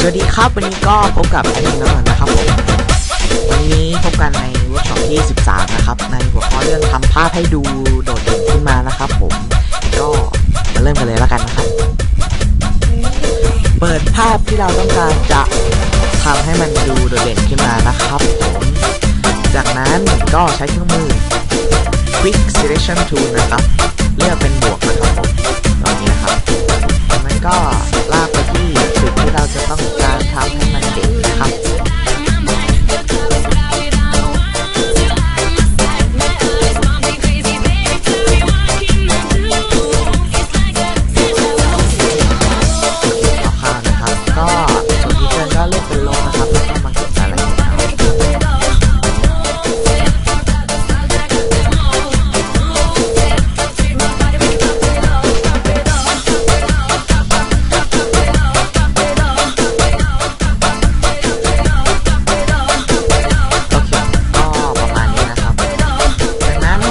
สวัสดีครับวันนี้ก็พบกับแอดมินแล้วนะครับผมวันนี้พบกันในเวิร์กช็อปที่ 13 นะครับ ในหัวข้อเรื่องทำภาพให้ดูโดดเด่นขึ้นมานะครับผมก็มาเริ่มกันเลยแล้วกันนะครับ เปิดภาพที่เราต้องการจะทำให้มันดูโดดเด่นขึ้นมานะครับผมจากนั้นก็ใช้เครื่องมือ Quick Selection Tool นะครับ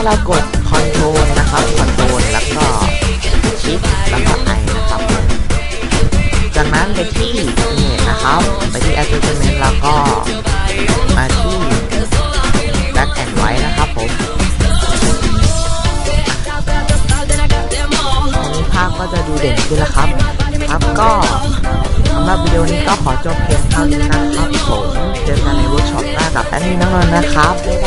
จากนั้นให้เรากด Ctrl นะครับ Ctrl แล้วก็ Shift แล้วก็ I นะครับ จากนั้นไปที่ Image นะครับ ไปที่ Adjustment แล้วก็มาที่ Black and White นะครับผมอันนี้ภาพก็จะดูเด่นขึ้นแล้วครับ ครับก็สำหรับวิดีโอนี้ก็ขอจบเพียงเท่านี้นะครับผมเจอกันในเวิร์กช็อปหน้ากับแอดมินน้องนนท์นะครับบ๊ายบาย